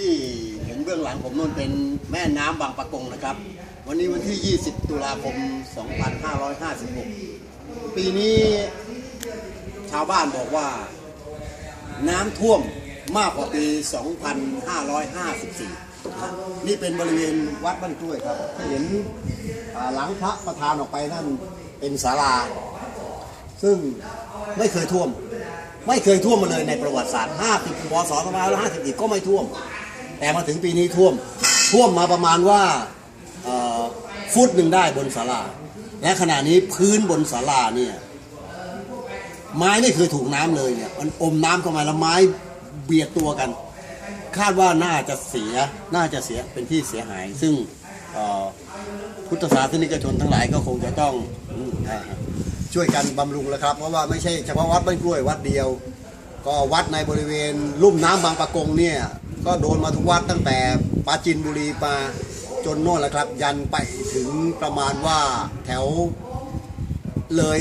ที่เห็นเบื้องหลังผมนู่นเป็นแม่น้ำบางปะกงนะครับ วันนี้วันที่ 20 ตุลาคม 2556 ปีนี้ชาวบ้านบอกว่าน้ำท่วมมากกว่าปี 2554 นี่เป็นบริเวณวัดบ้านกล้วยครับเห็นหลังพระประธานออกไปนั่นเป็นศาลา ซึ่งไม่เคยท่วม ไม่เคยท่วมมาเลยในประวัติศาสตร์ 50 พศ 2550อีกก็ไม่ท่วม แต่มาถึงปีนี้ท่วม ท่วมมาประมาณว่าฟุตหนึ่งได้บนศาลา และขณะนี้พื้นบนศาลาเนี่ย ไม้ไม่เคยถูกน้ำเลยเนี่ย มันอมน้ำเข้ามาแล้วไม้เบียดตัวกัน คาดว่าน่าจะเสีย น่าจะเสียเป็นที่เสียหาย ซึ่งพุทธศาสนิกชนทั้งหลายก็คงจะต้องอช่วยกันบำรุงแล้วครับ เพราะว่าไม่ใช่เฉพาะวัดบ้านกล้วยวัดเดียว ก็วัดในบริเวณลุ่มน้ำบางปะกงเนี่ย ก็โดนมาทุกวัดตั้งแต่ปราจินบุรีมาจนโน่นแหละครับ ยันไปถึงประมาณว่าแถวเลย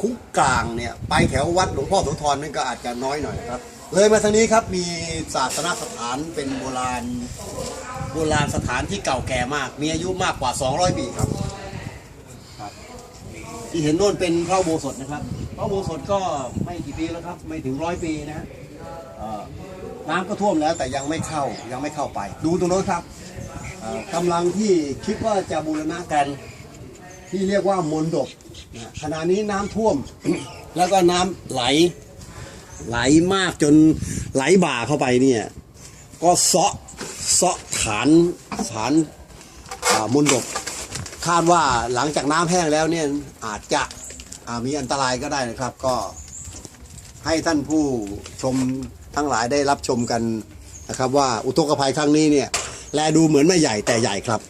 คุกกลางเนี่ยไปแถววัดหลวงพ่อโสธรนี่ก็อาจจะน้อยหน่อยนะครับ เลยมาทางนี้ครับมีศาสนสถานเป็นโบราณโบราณสถานที่เก่าแก่มาก มีอายุมากกว่า 200 ปีครับครับที่เห็นโน่นเป็นพระโบสถนะครับ พระโบสถก็ไม่กี่ปีแล้วครับ ไม่ถึงร้อยปีนะฮะเออ น้ำก็ท่วมแล้วแต่ยังไม่เข้ายังไม่เข้าไป ดูตรงโน้นครับเอ่อกำลังที่คิดว่าจะบูรณะกันที่เรียกว่ามนดบนะขณะนี้น้ำท่วม แล้วก็น้ำไหล ไหลมากจนไหลบ่าเข้าไปเนี่ย ก็เซาะเซาะฐานฐานอ่ามนดบคาดว่าหลังจากน้ำแห้งแล้วเนี่ยอาจจะอ่ามีอันตรายก็ได้นะครับ ก็ให้ท่านผู้ชม ทั้งหลายได้รับชมกันนะครับว่าอุทกภัยครั้งนี้เนี่ยแลดูเหมือนไม่ใหญ่แต่ใหญ่ครับ